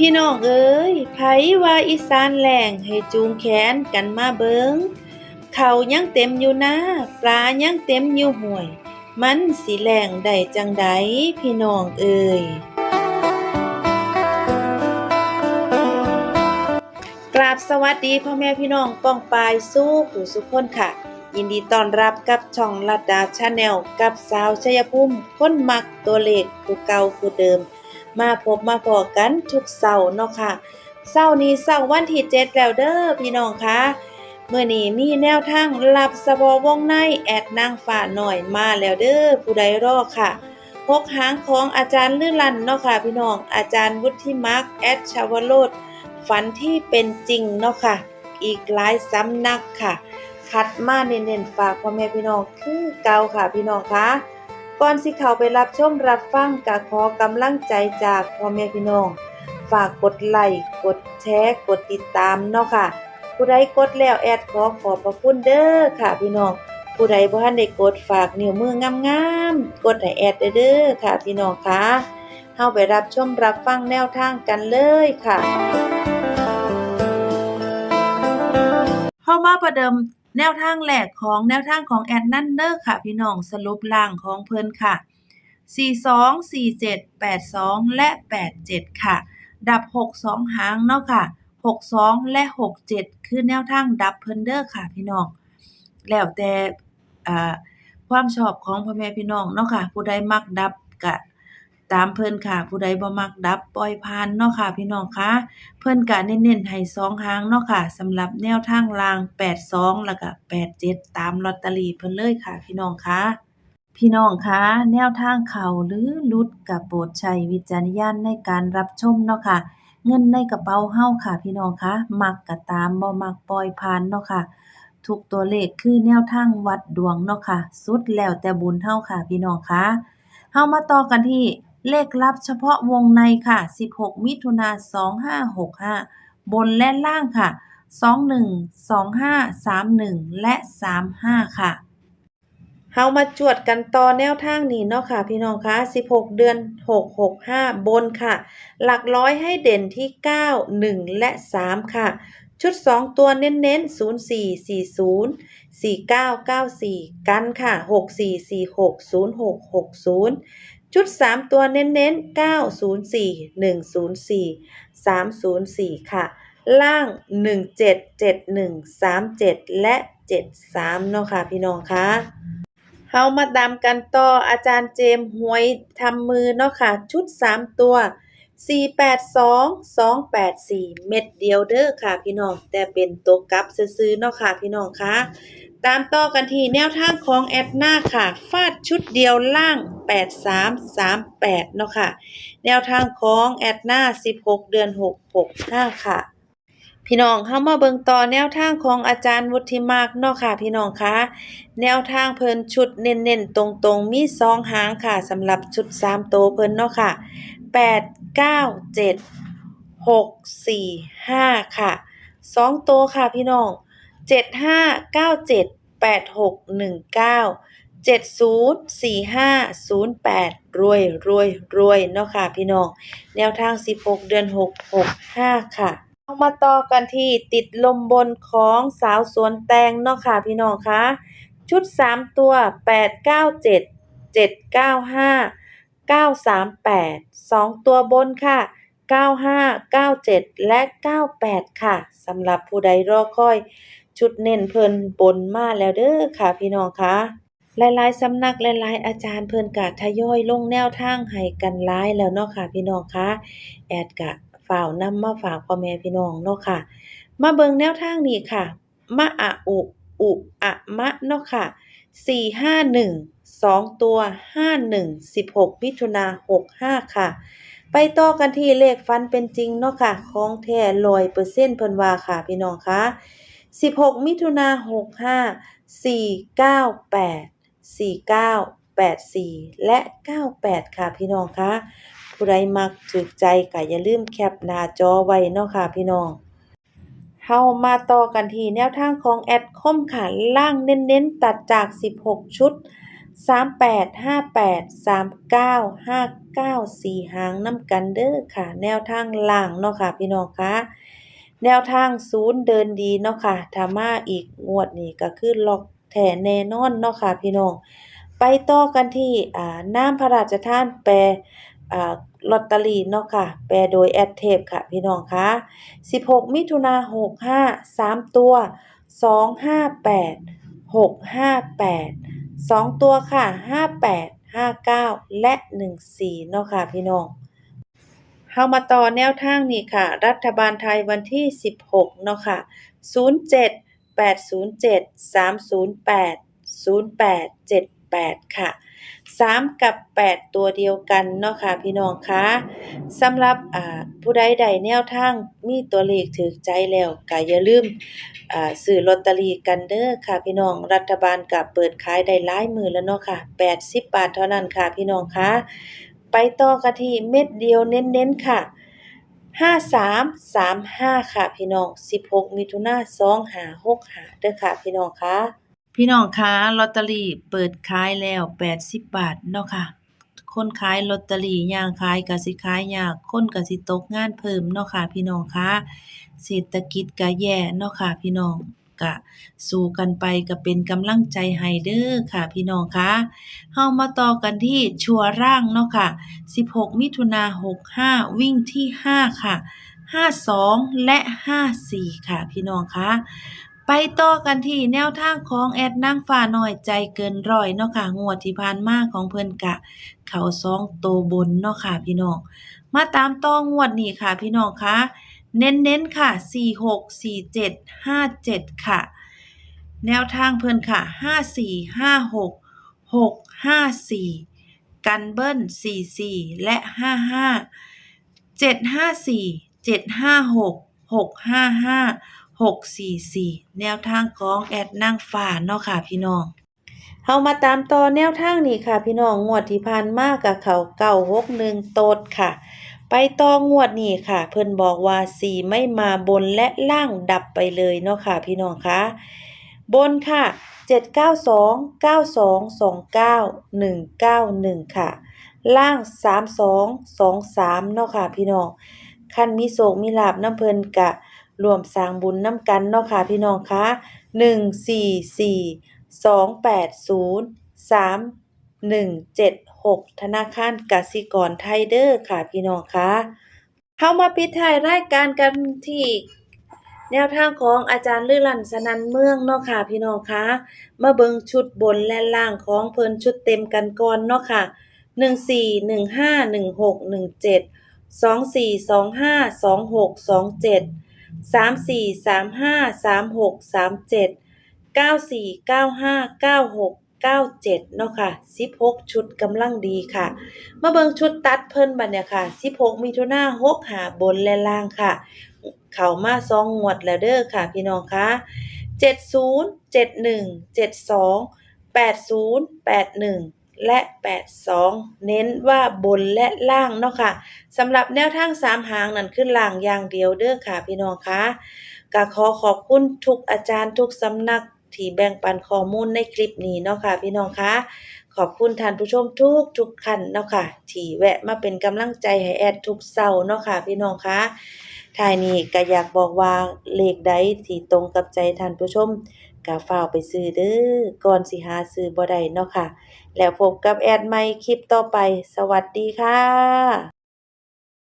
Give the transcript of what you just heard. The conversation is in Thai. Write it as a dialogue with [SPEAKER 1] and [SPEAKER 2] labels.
[SPEAKER 1] พี่น้องเอ้ยไผว่าอีสานแหลงให้จูงแขนกันมาเบิงเขายังเต็มอยู่นะปลายังเต็มอยู่ห่วย มันสิแหลงได้จังใดพี่น้องเอ้ยกราบสวัสดีพ่อแม่พี่น้องป้องปายสู้ผู้สุขคนค่ะ ยินดีต้อนรับกับช่องลัดดาชาแนลกับสาวชัยภูมิคนมักตัวเลขผู้เก่าผู้เดิม มาพบมาพอกันทุกเสาร์เนาะค่ะเสาร์นี้เสาร์วันที่7แล้วเด้อพี่น้องคะเมื่อนี้มีแนวทางรับสบอวงในแอดนางฝ่าหน่อยมาแล้วเด้อผู้ใดรอค่ะพกหางของอาจารย์ลื่นลันเนาะค่ะพี่น้องอาจารย์วุฒิมาร์กแอดชาวโรดฝันที่เป็นจริงเนาะค่ะ อีกหลายสำนักค่ะ คัดมาเน้นๆฝากพ่อแม่พี่น้องคือเก่าค่ะพี่น้องคะ ก่อนสิเข้าไปรับชมรับฟังก็ขอกำลังใจจากพ่อแม่พี่น้อง ฝากกดไลค์กดแชร์กดติดตามเนาะค่ะ ผู้ใดกดแล้วแอดขอขอบพระคุณเด้อค่ะพี่น้อง ผู้ใดบ่ทันได้กดฝากนิ้วมืองามๆกดให้แอดเด้อค่ะพี่น้องคะเฮาไปรับชมรับฟังแนวทางกันเลยค่ะเข้ามาประเดิม แนวทางแหลกของแนวทางของแอดนั่นเด้อค่ะ พี่น้องสรุปล่างของเพิ่นค่ะ 42 47 82 และ 87 ค่ะ ดับ 62 หางเนาะค่ะ 62 และ 67 คือแนวทางดับเพิ่นเด้อค่ะ พี่น้อง แล้วแต่ความชอบของพ่อแม่พี่น้องเนาะค่ะ ผู้ใดมักดับก็ ตามเพิ่นค่ะผู้ใดบ่มักดับปล่อยผ่านเนาะค่ะพี่น้องคะเพิ่นก็เน้นๆให้สองหางเนาะค่ะสำหรับแนวทางราง 82 แล้วก็87 ตามลอตเตอรี่เพิ่นเลยค่ะ พี่น้องคะพี่น้องคะแนวทางเข้าหรือลุดก็โปรดใช้วิจารณญาณในการรับชมเนาะค่ะเงินในกระเป๋าเฮาค่ะ พี่น้องคะมักก็ตามบ่มักปล่อยผ่านเนาะค่ะทุกตัวเลขคือแนวทางวัดดวงเนาะค่ะ สุดแล้วแต่บุญเฮาค่ะ พี่น้องคะเฮามาต่อกันที่ เลขลับเฉพาะวงในค่ะ 16 มิถุนา2565 บนและล่างค่ะ 21 25 31 และ 35 ค่ะเฮามาจวดกันต่อแนวทางนี้เนาะค่ะ พี่น้องคะ16 เดือน 665 บนค่ะ หลักร้อยให้เด่นที่ 9 1 และ 3 ค่ะ ชุด 2 ตัวเน้นๆ 0440 4994 กันค่ะ 6446 0660 ชุด 3 ตัวเน้นๆ 904 104 304 ค่ะ ล่าง 17 71 37 และ 73 เนาะค่ะ พี่น้องคะเฮามาตามกันต่ออาจารย์เจมหวยทำมือเนาะค่ะ ชุด 3 ตัว 482 284 เม็ดเดียวเด้อค่ะพี่น้อง แต่เป็นตัวกลับซื่อๆเนาะค่ะพี่น้องคะ ตามต่อกันที่แนวทางของแอดนาค่ะ ฟาดชุดเดียวล่าง 8338 เนาะค่ะ แนวทางของแอดนา16 เดือน 6 65 ค่ะ พี่น้องเข้ามาเบิ่งต่อแนวทางของอาจารย์วุฒิมากเนาะค่ะ พี่น้องคะแนวทางเพิ่นชุดเน้นๆ ตรงๆ มีสองหางค่ะสำหรับชุด3โตเพิ่นเนาะค่ะ 8 9 7 6 4 5 ค่ะ 2 โตค่ะพี่น้อง 7 5 9 7 8 6 1 9 70 45 08 รวยรวยรวยเนาะค่ะพี่น้อง แนวทาง 16 เดือน 6 65 ค่ะเอามาต่อกันที่ติดลมบนของสาวสวนแตงเนาะค่ะพี่น้องคะชุด 3 ตัว 8 9 7 7 9 5 9 3 8 2 ตัวบนค่ะ 95 97 และ 98 ค่ะสำหรับผู้ใดรอคอย ชุดเน้นเพิ่นบนมาแล้วเด้อค่ะพี่น้องคะหลายๆสำนักหลายๆอาจารย์เพิ่นก็ทยอยลงแนวทางให้กันหลายแล้วเนาะค่ะพี่น้องคะแอดก็ฝ่าวนำมาฝากพ่อแม่พี่น้องเนาะค่ะ มาเบิ่งแนวทางนี้ค่ะ มะอะอุอุอะมะเนาะค่ะ451 2ตัว51 16มิถุนา65ค่ะ ไปต่อกันที่เลขฟันเป็นจริงเนาะค่ะ ของแท้100%เพิ่นว่าค่ะพี่น้องคะ 16 มิถุนา65 498 4984 และ 98 ค่ะพี่น้องคะผู้ใดมักถูกใจก็อย่าลืมแคปหน้าจอไว้เนาะค่ะพี่น้องเฮามาต่อกันที่แนวทางของแอดคอมค่ะล่างเน้นๆ ตัดจาก 16 ชุดสามแปดห้าแปดสามเก้าห้าเก้าสี่หางนำกันเด้อค่ะ แนวทางล่างเนาะค่ะพี่น้องคะ แนวทางศูนย์เดินดีเนาะค่ะถ้ามาอีกงวดนี้ก็คือล็อกแท้แน่นอนเนาะค่ะพี่น้อง ไปต่อกันที่อ่าน้ำพระราชทานแปลอ่าลอตเตอรี่เนาะค่ะ แปลโดยแอดเทปค่ะ พี่น้องคะ16 มิถุนา65 3 ตัว 258 658 2 ตัวค่ะ 58 59 และ 14 เนาะค่ะ พี่น้อง เฮามาต่อแนวทางนี้ค่ะ รัฐบาลไทยวันที่ 16 เนาะค่ะ 07 807 308 0878 ค่ะ 3 กับ 8 ตัวเดียวกันเนาะค่ะพี่น้องคะสำหรับผู้ใดใดแนวทางมีตัวเลขถูกใจแล้วก็อย่าลืมอ่าซื้อลอตเตอรี่กันเด้อค่ะพี่น้องรัฐบาลก็เปิดขายได้หลายมือแล้วเนาะค่ะ 80 บาทเท่านั้นค่ะพี่น้องคะ ไปต่อกันที่เม็ดเดียวเน้นๆค่ะ 5335 ค่ะ พี่น้อง 16 มิถุนายน2565เด้อค่ะ พี่น้องคะพี่น้องคะลอตเตอรี่เปิดขายแล้ว 80 บาทเนาะค่ะ คนขายลอตเตอรี่ย่างขายก็สิขายยากคนก็สิตกงานเพิ่มเนาะค่ะ พี่น้องคะเศรษฐกิจก็แย่เนาะค่ะ พี่น้อง ก็สู้กันไปก็เป็นกำลังใจให้เด้อค่ะพี่น้องคะเฮามาต่อกันที่ชัวร่างเนาะค่ะ 16 มิถุนา65 วิ่งที่ 5 ค่ะ 52 และ 54 ค่ะ พี่น้องคะไปต่อกันที่แนวทางของแอดนางฟ้าหน้อยใจเกินร้อยเนาะค่ะงวดที่ผ่านมาของเพิ่นกะ เข้า2โตบนเนาะค่ะพี่น้องมาตามต่องวดนี้ค่ะพี่น้องคะ เน้นๆค่ะ 46 47 57 ค่ะ แนวทางเพิ่นค่ะ 54 56 654 กันเบิ้ล44 และ 55 754 756 655 644 แนวทางของแอดนางฟ้าเนาะค่ะพี่น้องเฮามาตามต่อแนวทางนี้ค่ะ พี่น้องงวดที่ผ่านมากับเขา961โตดค่ะ ไปต่องวดนี้ค่ะ เพิ่นบอกว่าสีไม่มาบนและล่างดับไปเลยเนาะค่ะ พี่น้องคะบนค่ะ 792 92 29 191 ค่ะ ล่าง 32 23 เนาะค่ะ พี่น้องคันมีโศกมีลาบน้ำเพิ่นกะรวมสร้างบุญน้ำกันเนาะค่ะ พี่น้องคะ144 280 6 ธนาคารกสิกรไทยเด้อค่ะพี่น้องคะเข้ามาปิดท้ายรายการกันที่แนวทางของอาจารย์ลือลันสนันเมืองเนาะค่ะพี่น้องคะมาเบิงชุดบนและล่างของเพิ่นชุดเต็มกันก่อนเนาะค่ะหนึ่งสี่หนึ่งห้าหนึ่งหกหนึ่งเจ็ดสองสี่สองห้าส องหกสองเก้าเจ็ดเนาะค่ะสิบหกชุดกำลังดีค่ะ มาเบิงชุดตัดเพิ่นบัดเนี่ยค่ะสิบหกมิถุนาหกหาบนและล่างค่ะ เข้ามาสองงวดแล้วเด้อค่ะ พี่น้องคะเจ็ดศูนย์เจ็ดหนึ่งเจ็ดสองแปดศูนย์แปดหนึ่งและ 82 เน้นว่าบนและล่างเนาะค่ะสำหรับแนวทาง3หางนั่นคือล่างอย่างเดียวเด้อค่ะ พี่น้องคะก็ขอขอบคุณทุกอาจารย์ทุกสำนัก ที่แบ่งปันข้อมูลในคลิปนี้เนาะค่ะพี่น้องคะขอบคุณท่านผู้ชมทุกทุกท่านเนาะค่ะที่แวะมาเป็นกำลังใจให้แอดทุกเช้าเนาะค่ะพี่น้องคะท้ายนี้ก็อยากบอกว่าเลขใดที่ตรงกับใจท่านผู้ชมก็ฟ้าไปซื้อเด้อก่อนสิหาซื้อบ่ได้เนาะค่ะ แล้วพบกับแอดใหม่คลิปต่อไป สวัสดีค่ะ